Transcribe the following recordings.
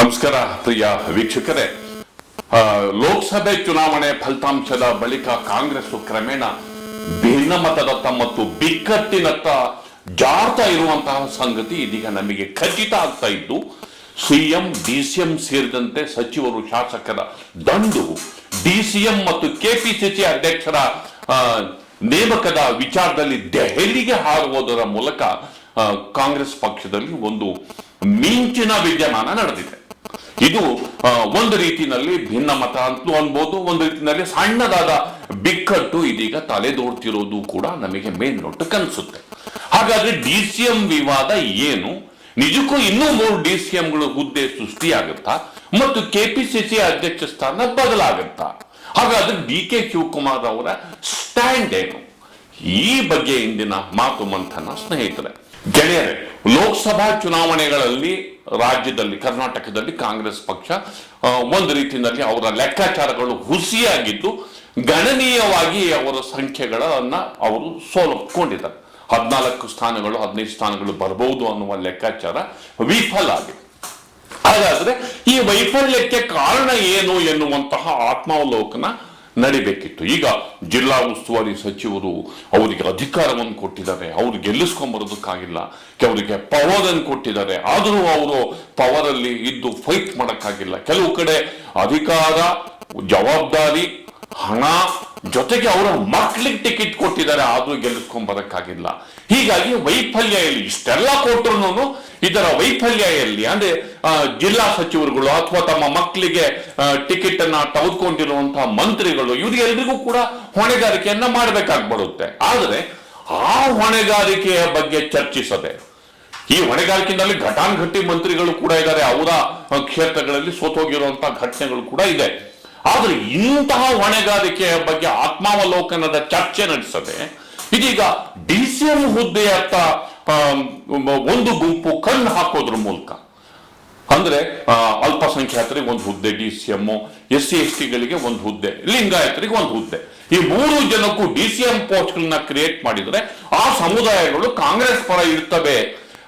ನಮಸ್ಕಾರ, ಪ್ರಿಯ ವೀಕ್ಷಕರೇ. ಲೋಕಸಭೆ ಚುನಾವಣೆ ಫಲಿತಾಂಶದ ಬಳಿಕ ಕಾಂಗ್ರೆಸ್ ಕ್ರಮೇಣ ಭಿನ್ನ ಮತದತ್ತ ಮತ್ತು ಬಿಕ್ಕಟ್ಟಿನತ್ತ ಜಾರ್ತಾ ಇರುವಂತಹ ಸಂಗತಿ ಇದೀಗ ನಮಗೆ ಖಚಿತ ಆಗ್ತಾ ಇದ್ದು ಸಿಎಂ ಡಿಸಿಎಂ ಸೇರಿದಂತೆ ಸಚಿವರು ಶಾಸಕರ ದಂಡು ಡಿಸಿಎಂ ಮತ್ತು ಕೆಪಿಸಿಸಿ ಅಧ್ಯಕ್ಷರ ನೇಮಕದ ವಿಚಾರದಲ್ಲಿ ದೆಹಲಿಗೆ ಹಾರುವುದರ ಮೂಲಕ ಕಾಂಗ್ರೆಸ್ ಪಕ್ಷದಲ್ಲಿ ಒಂದು ಮಿಂಚಿನ ವಿದ್ಯಮಾನ ನಡೆದಿದೆ. ಇದು ಒಂದು ರೀತಿಯಲ್ಲಿ ಭಿನ್ನ ಮತ ಅಂತಲೂ ಅನ್ಬೋದು, ಒಂದು ರೀತಿಯಲ್ಲಿ ಸಣ್ಣದಾದ ಬಿಕ್ಕಟ್ಟು ಇದೀಗ ತಲೆದೋಡ್ತಿರೋದು ಕೂಡ ನಮಗೆ ಮೇನ್ ರೊಟ್ಟಿಗೆ ಅನ್ಸುತ್ತೆ. ಹಾಗಾದ್ರೆ ಡಿ ಸಿ ಎಂ ವಿವಾದ ಏನು? ನಿಜಕ್ಕೂ ಇನ್ನೂ ಮೂರು ಡಿ ಸಿ ಎಂಗಳು ಹುದ್ದೆ ಸೃಷ್ಟಿಯಾಗುತ್ತಾ? ಮತ್ತು ಕೆಪಿಸಿಸಿ ಅಧ್ಯಕ್ಷ ಸ್ಥಾನ ಬದಲಾಗುತ್ತಾ? ಹಾಗಾದ್ರೆ ಡಿ ಕೆ ಶಿವಕುಮಾರ್ ಅವರ ಸ್ಟ್ಯಾಂಡ್ ಏನು? ಈ ಬಗ್ಗೆ ಇಂದಿನ ಮಾತು ಮಂಥನ ಸ್ನೇಹಿತರೆ. ಗೆಳೆಯರೆ, ಲೋಕಸಭಾ ಚುನಾವಣೆಗಳಲ್ಲಿ ರಾಜ್ಯದಲ್ಲಿ, ಕರ್ನಾಟಕದಲ್ಲಿ ಕಾಂಗ್ರೆಸ್ ಪಕ್ಷ ಒಂದು ರೀತಿಯಲ್ಲಿ ಅವರ ಲೆಕ್ಕಾಚಾರಗಳು ಹುಸಿಯಾಗಿದ್ದು ಗಣನೀಯವಾಗಿ ಅವರ ಸಂಖ್ಯೆಗಳನ್ನ ಅವರು ಸೋಲಕೊಂಡಿದ್ದಾರೆ. ಹದಿನಾಲ್ಕು ಸ್ಥಾನಗಳು, ಹದಿನೈದು ಸ್ಥಾನಗಳು ಬರಬಹುದು ಅನ್ನುವ ಲೆಕ್ಕಾಚಾರ ವಿಫಲ ಆಗಿದೆ. ಹಾಗಾದ್ರೆ ಈ ವೈಫಲ್ಯಕ್ಕೆ ಕಾರಣ ಏನು ಎನ್ನುವಂತಹ ಆತ್ಮಾವಲೋಕನ ನಡಿಬೇಕಿತ್ತು. ಈಗ ಜಿಲ್ಲಾ ಉಸ್ತುವಾರಿ ಸಚಿವರು ಅವರಿಗೆ ಅಧಿಕಾರವನ್ನು ಕೊಟ್ಟಿದ್ದಾರೆ. ಅವ್ರು ಗೆಲ್ಲಿಸ್ಕೊಂಬರೋದಕ್ಕಾಗಿಲ್ಲ ಅವರಿಗೆ ಪವರ್ ಅನ್ನು ಕೊಟ್ಟಿದ್ದಾರೆ. ಆದರೂ ಅವರು ಪವರ್ ಅಲ್ಲಿ ಇದ್ದು ಫೈಟ್ ಮಾಡಕ್ಕಾಗಿಲ್ಲ. ಕೆಲವು ಕಡೆ ಅಧಿಕಾರ, ಜವಾಬ್ದಾರಿ ಹಣ ಜೊತೆಗೆ ಅವರ ಮಕ್ಕಳಿಗೆ ಟಿಕೆಟ್ ಕೊಟ್ಟಿದ್ದಾರೆ, ಆದ್ರೂ ಗೆಲ್ಲಿಸ್ಕೊಂಡ್ ಬರಕ್ಕಾಗಿಲ್ಲ ಹೀಗಾಗಿ ವೈಫಲ್ಯ ಎಲ್ಲಿ ಇಷ್ಟೆಲ್ಲ ಕೊಟ್ಟರು ಇದರ ವೈಫಲ್ಯ ಎಲ್ಲಿ ಅಂದ್ರೆ ಜಿಲ್ಲಾ ಸಚಿವರುಗಳು ಅಥವಾ ತಮ್ಮ ಮಕ್ಕಳಿಗೆ ಟಿಕೆಟ್ ಅನ್ನ ತೆಗೆದುಕೊಂಡಿರುವಂತಹ ಮಂತ್ರಿಗಳು, ಇವರಿಗೆಲ್ರಿಗೂ ಕೂಡ ಹೊಣೆಗಾರಿಕೆಯನ್ನ ಮಾಡಬೇಕಾಗ್ಬಿಡುತ್ತೆ. ಆದ್ರೆ, ಆ ಹೊಣೆಗಾರಿಕೆಯ ಬಗ್ಗೆ ಚರ್ಚಿಸದೆ, ಈ ಹೊಣೆಗಾರಿಕೆಯಲ್ಲಿ ಘಟಾನುಘಟಿ ಮಂತ್ರಿಗಳು ಕೂಡ ಇದ್ದಾರೆ, ಅವರ ಕ್ಷೇತ್ರಗಳಲ್ಲಿ ಸೋತೋಗಿರುವಂತಹ ಘಟನೆಗಳು ಕೂಡ ಇದೆ. ಆದ್ರೆ ಇಂತಹ ಹೊಣೆಗಾರಿಕೆಯ ಬಗ್ಗೆ ಆತ್ಮಾವಲೋಕನದ ಚರ್ಚೆ ನಡೆಸದೆ, ಇದೀಗ ಡಿ ಸಿ ಎಂ ಹುದ್ದೆಯತ್ತ ಒಂದು ಗುಂಪು ಕಣ್ಣು ಹಾಕೋದ್ರ ಮೂಲಕ. ಅಂದ್ರೆ ಅಲ್ಪಸಂಖ್ಯಾತರಿಗೆ ಒಂದು ಹುದ್ದೆ, D C M, S C, S ಟಿಗಳಿಗೆ ಒಂದು ಹುದ್ದೆ, ಲಿಂಗಾಯತರಿಗೆ ಒಂದು ಹುದ್ದೆ. ಈ ಮೂರು ಜನಕ್ಕೂ ಡಿ ಸಿ ಎಂ ಪೋಸ್ಟ್ಗಳನ್ನ ಕ್ರಿಯೇಟ್ ಮಾಡಿದ್ರೆ ಆ ಸಮುದಾಯಗಳು ಕಾಂಗ್ರೆಸ್ ಪರ ಇರ್ತವೆ.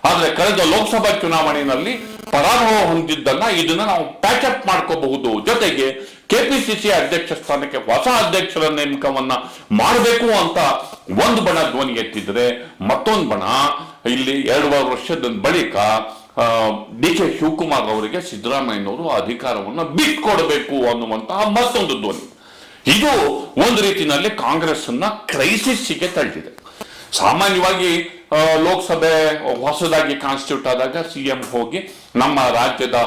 ಆದ್ರೆ ಕಳೆದ ಲೋಕಸಭಾ ಚುನಾವಣೆಯಲ್ಲಿ ಪರಾಭವ ಹೊಂದಿದ್ದನ್ನ ಇದನ್ನ ನಾವು ಪ್ಯಾಚಪ್ ಮಾಡ್ಕೋಬಹುದು. ಜೊತೆಗೆ ಕೆಪಿಸಿಸಿ ಅಧ್ಯಕ್ಷ ಸ್ಥಾನಕ್ಕೆ ಹೊಸ ಅಧ್ಯಕ್ಷರ ನೇಮಕವನ್ನ ಮಾಡಬೇಕು ಅಂತ ಒಂದು ಬಣ ಧ್ವನಿ ಎತ್ತಿದ್ರೆ ಮತ್ತೊಂದು ಬಣ ಇಲ್ಲಿ ಎರಡೂವರೆ ವರ್ಷದ ಬಳಿಕ ಡಿ ಕೆ ಶಿವಕುಮಾರ್ ಅವರಿಗೆ ಸಿದ್ದರಾಮಯ್ಯನವರು ಅಧಿಕಾರವನ್ನು ಬಿಟ್ಕೊಡಬೇಕು ಅನ್ನುವಂತಹ ಮತ್ತೊಂದು ಧ್ವನಿ. ಇದು ಒಂದು ರೀತಿಯಲ್ಲಿ ಕಾಂಗ್ರೆಸ್ ಅನ್ನ ಕ್ರೈಸಿಸ್ಗೆ ತಳ್ಳಿದೆ. ಸಾಮಾನ್ಯವಾಗಿ ಲೋಕಸಭೆ ಹೊಸದಾಗಿ ಕಾನ್ಸ್ಟಿಟ್ಯೂಟ್ ಆದಾಗ ಸಿ ಎಂ ಹೋಗಿ ನಮ್ಮ ರಾಜ್ಯದ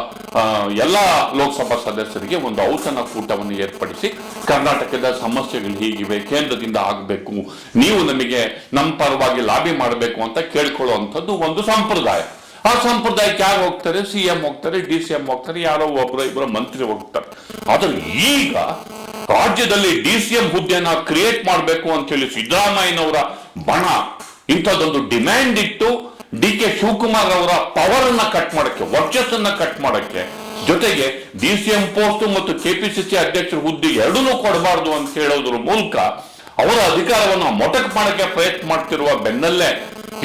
ಎಲ್ಲ ಲೋಕಸಭಾ ಸದಸ್ಯರಿಗೆ ಒಂದು ಔತಣ ಕೂಟವನ್ನು ಏರ್ಪಡಿಸಿ ಕರ್ನಾಟಕದ ಸಮಸ್ಯೆಗಳು ಹೀಗಿವೆ, ಕೇಂದ್ರದಿಂದ ಆಗಬೇಕು, ನೀವು ನಮಗೆ ನಮ್ಮ ಪರವಾಗಿ ಲಾಬಿ ಮಾಡಬೇಕು ಅಂತ ಕೇಳ್ಕೊಳ್ಳುವಂಥದ್ದು ಒಂದು ಸಂಪ್ರದಾಯ. ಆ ಸಂಪ್ರದಾಯಕ್ಕೆ ಯಾರು ಹೋಗ್ತಾರೆ? ಸಿ ಎಂ ಹೋಗ್ತಾರೆ ಡಿ ಸಿ ಎಂ ಹೋಗ್ತಾರೆ, ಯಾರೋ ಒಬ್ಬರು ಇಬ್ಬರು ಮಂತ್ರಿ ಹೋಗ್ತಾರೆ. ಆದರೆ ಈಗ ರಾಜ್ಯದಲ್ಲಿ ಡಿ ಸಿ ಎಂ ಹುದ್ದೆನ ಕ್ರಿಯೇಟ್ ಮಾಡಬೇಕು ಅಂತ ಹೇಳಿ ಸಿದ್ದರಾಮಯ್ಯನವರ ಬಣ. ಇಂಥದ್ದೊಂದು ಡಿಮ್ಯಾಂಡ್ ಇಟ್ಟು ಡಿ ಕೆ ಶಿವಕುಮಾರ್ ಅವರ ಪವರ್ ಅನ್ನ ಕಟ್ ಮಾಡಕ್ಕೆ, ವರ್ಚಸ್ಸನ್ನ ಕಟ್ ಮಾಡಕ್ಕೆ. ಜೊತೆಗೆ ಡಿ ಸಿ ಎಂ ಪೋಸ್ಟ್ ಮತ್ತು ಕೆಪಿಸಿಸಿ ಅಧ್ಯಕ್ಷರ ಹುದ್ದೆ ಎರಡನ್ನೂ ಕೊಡಬಾರದು ಅಂತ ಹೇಳೋದ್ರ ಮೂಲಕ ಅವರ ಅಧಿಕಾರವನ್ನು ಮೊಟಕ್ ಮಾಡಕ್ಕೆ ಪ್ರಯತ್ನ ಮಾಡ್ತಿರುವ ಬೆನ್ನಲ್ಲೇ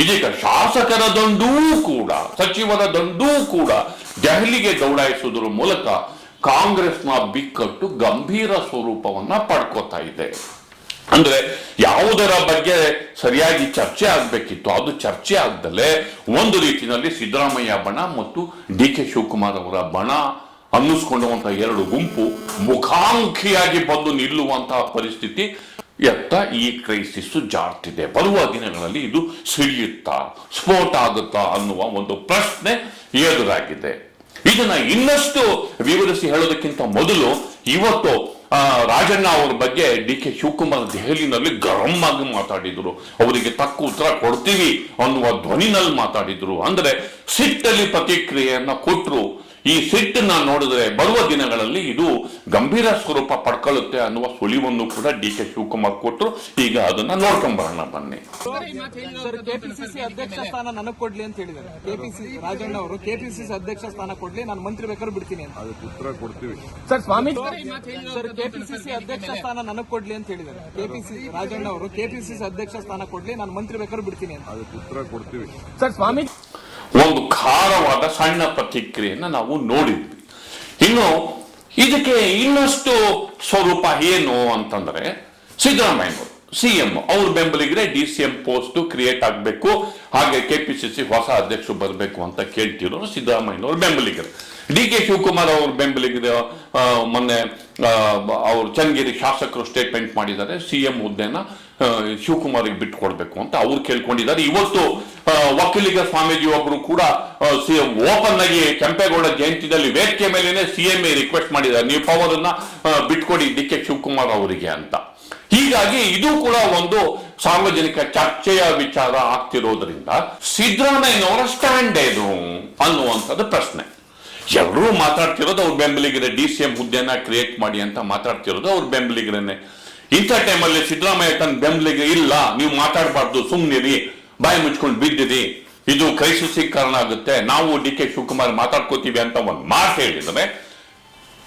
ಇದೀಗ ಶಾಸಕರ ದಂಡೂ ಕೂಡ, ಸಚಿವರ ದಂಡೂ ಕೂಡ ದೆಹಲಿಗೆ ದೌಡಾಯಿಸುವುದರ ಮೂಲಕ ಕಾಂಗ್ರೆಸ್ನ ಬಿಕ್ಕಟ್ಟು ಗಂಭೀರ ಸ್ವರೂಪವನ್ನ ಪಡ್ಕೋತಾ ಇದೆ. ಅಂದ್ರೆ ಯಾವುದರ ಬಗ್ಗೆ ಸರಿಯಾಗಿ ಚರ್ಚೆ ಆಗ್ಬೇಕಿತ್ತು ಅದು ಚರ್ಚೆ ಆಗ್ದಲೆ ಒಂದು ರೀತಿಯಲ್ಲಿ ಸಿದ್ದರಾಮಯ್ಯ ಬಣ ಮತ್ತು ಡಿ ಕೆ ಶಿವಕುಮಾರ್ ಅವರ ಬಣ ಅನ್ನಿಸ್ಕೊಂಡಂತ ಎರಡು ಗುಂಪು ಮುಖಾಮುಖಿಯಾಗಿ ಬಂದು ನಿಲ್ಲುವಂತಹ ಪರಿಸ್ಥಿತಿ ಎತ್ತ ಈ ಕ್ರೈಸಿಸ್ ಜಾರ್ತಿದೆ. ಬರುವ ದಿನಗಳಲ್ಲಿ ಇದು ಸಿಡಿಯುತ್ತಾ, ಸ್ಫೋಟ ಆಗುತ್ತಾ ಅನ್ನುವ ಒಂದು ಪ್ರಶ್ನೆ ಎದುರಾಗಿದೆ. ಇದನ್ನ ಇನ್ನಷ್ಟು ವಿವರಿಸಿ ಹೇಳೋದಕ್ಕಿಂತ ಮೊದಲು ಇವತ್ತು ರಾಜಣ್ಣ ಅವರ ಬಗ್ಗೆ ಡಿ ಕೆ ಶಿವಕುಮಾರ್ ದೆಹಲಿನಲ್ಲಿ ಗರಂ ಆಗಿ ಮಾತಾಡಿದ್ರು. ಅವರಿಗೆ ತಕ್ಕ ಉತ್ತರ ಕೊಡ್ತೀವಿ ಅನ್ನುವ ಧ್ವನಿನಲ್ಲಿ ಮಾತಾಡಿದ್ರು. ಅಂದ್ರೆ ಸಿಟ್ಟಲ್ಲಿ ಪ್ರತಿಕ್ರಿಯೆಯನ್ನ ಕೊಟ್ಟರು ಈ ಸಿಟ್ಟನ್ನ ನೋಡಿದ್ರೆ ಬರುವ ದಿನಗಳಲ್ಲಿ ಇದು ಗಂಭೀರ ಸ್ವರೂಪ ಪಡ್ಕೊಳ್ಳುತ್ತೆ ಅನ್ನುವ ಸುಳಿವನ್ನು ಕೂಡ ಡಿ ಕೆ ಶಿವಕುಮಾರ್ ಕೊಟ್ಟರು ಈಗ ಅದನ್ನ ನೋಡ್ಕೊಂಬರೋಣ ಬನ್ನಿ. ಸರ್ ಕೆಪಿಸಿಸಿ ಅಧ್ಯಕ್ಷ ಸ್ಥಾನ ನನಗೆ ಕೊಡ್ಲಿ ಅಂತ ಹೇಳಿದ್ದಾರೆ. ಕೆಪಿಸಿಸಿ ರಾಜಣ್ಣ ಅವರು ಕೆಪಿಸಿಸಿ ಅಧ್ಯಕ್ಷ ಸ್ಥಾನ ಕೊಡ್ಲಿ ನಾನು ಮಂತ್ರಿ ಬೇಕಾದ್ರೂ ಬಿಡ್ತೀನಿ ಅಂತ. ಅದಕ್ಕೆ ಉತ್ತರ ಕೊಡ್ತೀವಿ. ಸರ್ ಸ್ವಾಮಿ ಸರ್ ಕೆಪಿಸಿಸಿ ಅಧ್ಯಕ್ಷ ಸ್ಥಾನ ನನಗೆ ಕೊಡ್ಲಿ ಅಂತ ಹೇಳಿದ್ದಾರೆ. ಕೆಪಿಸಿಸಿ ರಾಜಣ್ಣ ಅವರು ಕೆಪಿಸಿಸಿ ಅಧ್ಯಕ್ಷ ಸ್ಥಾನ ಕೊಡ್ಲಿ ನಾನು ಮಂತ್ರಿ ಬೇಕಾದ್ರೂ ಬಿಡ್ತೀನಿ ಅಂತ. ಅದಕ್ಕೆ ಉತ್ತರ ಕೊಡ್ತೀವಿ. ಸರ್ ಸ್ವಾಮಿ ಒಂದು ಖಾರವಾದ ಸಣ್ಣ ಪ್ರತಿಕ್ರಿಯೆಯನ್ನು ನಾವು ನೋಡಿದ್ವಿ. ಇನ್ನು ಇದಕ್ಕೆ ಇನ್ನಷ್ಟು ಸ್ವರೂಪ ಏನು ಅಂತಂದ್ರೆ ಸಿದ್ದರಾಮಯ್ಯನವರು, ಸಿ ಎಂ ಅವ್ರ ಬೆಂಬಲಿಗರೆ D C M post create ಆಗಬೇಕು, ಹಾಗೆ ಕೆ ಪಿ ಸಿ ಸಿ ಹೊಸ ಅಧ್ಯಕ್ಷರು ಬರಬೇಕು ಅಂತ ಕೇಳ್ತಿರೋರು ಸಿದ್ದರಾಮಯ್ಯನವ್ರ ಬೆಂಬಲಿಗರು. ಡಿ ಕೆ ಶಿವಕುಮಾರ್ ಅವ್ರ ಬೆಂಬಲಿಗರ ಮೊನ್ನೆ ಅವರು ಚನ್ನಗಿರಿ ಶಾಸಕರು ಸ್ಟೇಟ್ಮೆಂಟ್ ಮಾಡಿದ್ದಾರೆ, ಸಿ ಎಂ ಹುದ್ದೆನ ಶಿವಕುಮಾರ್ಗೆ ಬಿಟ್ಟು ಅಂತ ಅವ್ರು ಕೇಳ್ಕೊಂಡಿದ್ದಾರೆ. ಇವತ್ತು ವಕೀಲಿಗ ಸ್ವಾಮೀಜಿ ಒಬ್ರು ಕೂಡ ಸಿ ಎಂ ಓಪನ್ ಆಗಿ ಕೆಂಪೇಗೌಡ ಜಯಂತಿದಲ್ಲಿ ವೇದಿಕೆ ಮೇಲೇನೆ ಸಿ ಎಂ ರಿಕ್ವೆಸ್ಟ್ ಮಾಡಿದ್ದಾರೆ. ನೀವು ಪವರ್ ಬಿಟ್ಕೊಡಿ ಡಿ ಕೆ ಶಿವಕುಮಾರ್ ಅವರಿಗೆ ಅಂತ. ಹೀಗಾಗಿ ಇದು ಕೂಡ ಒಂದು ಸಾರ್ವಜನಿಕ ಚರ್ಚೆಯ ವಿಚಾರ ಆಗ್ತಿರೋದ್ರಿಂದ ಸಿದ್ದರಾಮಯ್ಯನವರ ಸ್ಟ್ಯಾಂಡ್ ಏನು ಅನ್ನುವಂಥದ್ದು ಪ್ರಶ್ನೆ. ಎಲ್ಲರೂ ಮಾತಾಡ್ತಿರೋದು ಅವ್ರ ಬೆಂಬಲಿಗರೇ. ಡಿ ಸಿ ಎಂ ಹುದ್ದೆನ ಕ್ರಿಯೇಟ್ ಮಾಡಿ ಅಂತ ಮಾತಾಡ್ತಿರೋದು ಅವ್ರ ಬೆಂಬಲಿಗರೇನೆ. ಇಂಥ ಟೈಮಲ್ಲಿ ಸಿದ್ದರಾಮಯ್ಯ ತನ್ನ ಬೆಂಬಲಿಗೆ ಇಲ್ಲ, ನೀವು ಮಾತಾಡಬಾರ್ದು ಸುಮ್ಮನಿರಿ ಬಾಯಿ ಮುಚ್ಕೊಂಡು ಬಿದ್ದಿರಿ. ಇದು ಕ್ರೈಸಿಸಿ ಕಾರಣ ಆಗುತ್ತೆ. ನಾವು ಡಿ ಕೆ ಶಿವಕುಮಾರ್ ಮಾತಾಡ್ಕೋತೀವಿ ಅಂತ ಒಂದು ಮಾತು ಹೇಳಿದರೆ,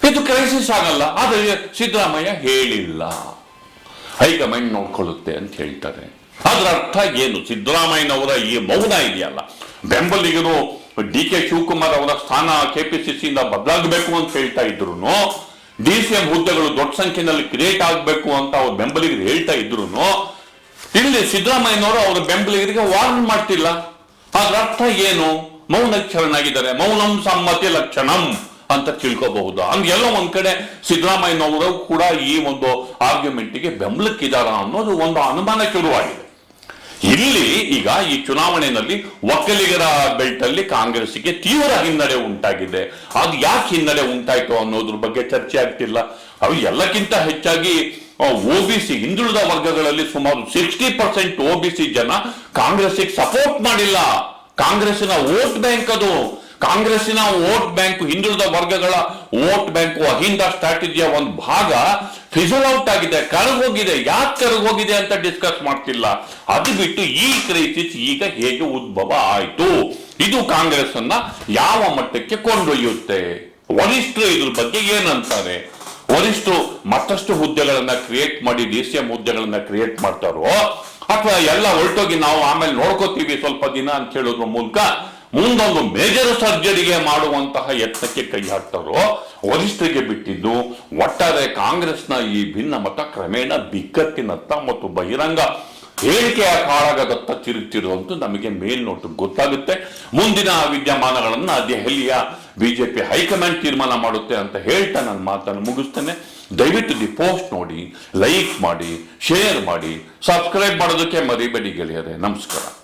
ಇದು ಕ್ರೈಸಿಸ್ ಆಗಲ್ಲ. ಆದರೆ ಸಿದ್ದರಾಮಯ್ಯ ಹೇಳಿಲ್ಲ. ಹೈಕಮಾಂಡ್ ನೋಡ್ಕೊಳ್ಳುತ್ತೆ ಅಂತ ಹೇಳ್ತಾರೆ. ಅದರ ಅರ್ಥ ಏನು? ಸಿದ್ದರಾಮಯ್ಯನವರ ಈ ಮೌನ ಇದೆಯಲ್ಲ. ಬೆಂಬಲಿಗರು ಡಿ ಕೆ ಶಿವಕುಮಾರ್ ಅವರ ಸ್ಥಾನ ಕೆಪಿಸಿಸಿಯಿಂದ ಬದಲಾಗಬೇಕು ಅಂತ ಹೇಳ್ತಾ ಇದ್ರು ಡಿ ಸಿ ಎಂ ಹುದ್ದೆಗಳು ದೊಡ್ಡ ಸಂಖ್ಯೆಯಲ್ಲಿ ಕ್ರಿಯೇಟ್ ಆಗಬೇಕು ಅಂತ ಅವ್ರ ಬೆಂಬಲಿಗರು ಹೇಳ್ತಾ ಇದ್ರು ಇಲ್ಲಿ ಸಿದ್ದರಾಮಯ್ಯನವರು ಅವರ ಬೆಂಬಲಿಗರಿಗೆ ವಾರ್ನ್ ಮಾಡ್ತಿಲ್ಲ. ಅದರ ಅರ್ಥ ಏನು? ಮೌನಕ್ಷರನಾಗಿದ್ದಾರೆ. ಮೌನಂ ಸಮ್ಮತಿ ಲಕ್ಷಣಂ ಅಂತ ತಿಳ್ಕೋಬಹುದು. ಹಂಗೆಲ್ಲ ಒಂದ್ ಕಡೆ ಸಿದ್ದರಾಮಯ್ಯನವರು ಕೂಡ ಈ ಒಂದು ಆರ್ಗ್ಯುಮೆಂಟ್ಗೆ ಬೆಂಬಲಕ್ಕಿದಾರ ಅನ್ನೋದು ಒಂದು ಅನುಮಾನ ಶುರುವಾಗಿದೆ. ಇಲ್ಲಿ ಈಗ ಈ ಚುನಾವಣೆಯಲ್ಲಿ ಒಕ್ಕಲಿಗರ ಬೆಲ್ಟ್ ಅಲ್ಲಿ ಕಾಂಗ್ರೆಸ್ಗೆ ತೀವ್ರ ಹಿನ್ನಡೆ ಉಂಟಾಗಿದೆ. ಅದು ಯಾಕೆ ಹಿನ್ನಡೆ ಉಂಟಾಯ್ತು ಅನ್ನೋದ್ರ ಬಗ್ಗೆ ಚರ್ಚೆ ಆಗ್ತಿಲ್ಲ. ಅವು ಎಲ್ಲಕ್ಕಿಂತ ಹೆಚ್ಚಾಗಿ ಒ ಬಿ ಸಿ ಹಿಂದುಳಿದ ವರ್ಗಗಳಲ್ಲಿ ಸುಮಾರು sixty percent O B C ಜನ ಕಾಂಗ್ರೆಸ್ಗೆ ಸಪೋರ್ಟ್ ಮಾಡಿಲ್ಲ. ಕಾಂಗ್ರೆಸ್ನ ವೋಟ್ ಬ್ಯಾಂಕ್ ಅದು. ಕಾಂಗ್ರೆಸ್ಸಿನ ವೋಟ್ ಬ್ಯಾಂಕ್, ಹಿಂದುಳಿದ ವರ್ಗಗಳ ವೋಟ್ ಬ್ಯಾಂಕ್ ಅಹಿಂದ ಸ್ಟ್ರಾಟಜಿಯ ಒಂದು ಭಾಗ ಫಿಸಲ್ ಔಟ್ ಆಗಿದೆ, ಕರಗೋಗಿದೆ, ಯಾಕೆ ಕರಗೋಗಿದೆ ಅಂತ ಡಿಸ್ಕಸ್ ಮಾಡ್ತಿಲ್ಲ. ಅದು ಬಿಟ್ಟು ಈ ಕ್ರೈಸಿಸ್ ಈಗ ಹೇಗೆ ಉದ್ಭವ ಆಯಿತು? ಇದು ಕಾಂಗ್ರೆಸ್ ಅನ್ನ ಯಾವ ಮಟ್ಟಕ್ಕೆ ಕೊಂಡೊಯ್ಯುತ್ತೆ? ವರಿಷ್ಠರು ಇದ್ರ ಬಗ್ಗೆ ಏನಂತಾರೆ? ವರಿಷ್ಠರು ಮತ್ತಷ್ಟು ಹುದ್ದೆಗಳನ್ನ ಕ್ರಿಯೇಟ್ ಮಾಡಿ ಡಿ ಸಿ ಎಂ ಹುದ್ದೆಗಳನ್ನ ಕ್ರಿಯೇಟ್ ಮಾಡ್ತಾರೋ? ಅಥವಾ ಎಲ್ಲ ಹೊರಟೋಗಿ ನಾವು ಆಮೇಲೆ ನೋಡ್ಕೋತೀವಿ ಸ್ವಲ್ಪ ದಿನ ಅಂತ ಹೇಳೋದ್ರ ಮೂಲಕ ಮುಂದೊಂದು ಮೇಜರ್ ಸರ್ಜರಿಗೆ ಮಾಡುವಂತಹ ಯತ್ನಕ್ಕೆ ಕೈ ಹಾಕ್ತಾರೋ ವರಿಷ್ಠರಿಗೆ ಬಿಟ್ಟಿದ್ದು, ಒಟ್ಟಾರೆ ಕಾಂಗ್ರೆಸ್ನ ಈ ಭಿನ್ನ ಮತ ಕ್ರಮೇಣ ಬಿಕ್ಕಟ್ಟಿನತ್ತ ಮತ್ತು ಬಹಿರಂಗ ಹೇಳಿಕೆಯ ಕಾಳಗದತ್ತ ಚಿರುತ್ತಿರುವಂತೂ ನಮಗೆ ಮೇಲ್ನೋಟ ಗೊತ್ತಾಗುತ್ತೆ. ಮುಂದಿನ ವಿದ್ಯಮಾನಗಳನ್ನು ದೆಹಲಿಯ ಬಿಜೆಪಿ ಹೈಕಮಾಂಡ್ ತೀರ್ಮಾನ ಮಾಡುತ್ತೆ ಅಂತ ಹೇಳ್ತಾ ನನ್ನ ಮಾತನ್ನು ಮುಗಿಸ್ತೇನೆ. ದಯವಿಟ್ಟು ದಿ ಪೋಸ್ಟ್ ನೋಡಿ, ಲೈಕ್ ಮಾಡಿ, ಶೇರ್ ಮಾಡಿ, ಸಬ್ಸ್ಕ್ರೈಬ್ ಮಾಡೋದಕ್ಕೆ ಮರಿಬೇಡಿ ಗೆಳೆಯರೆ. ನಮಸ್ಕಾರ.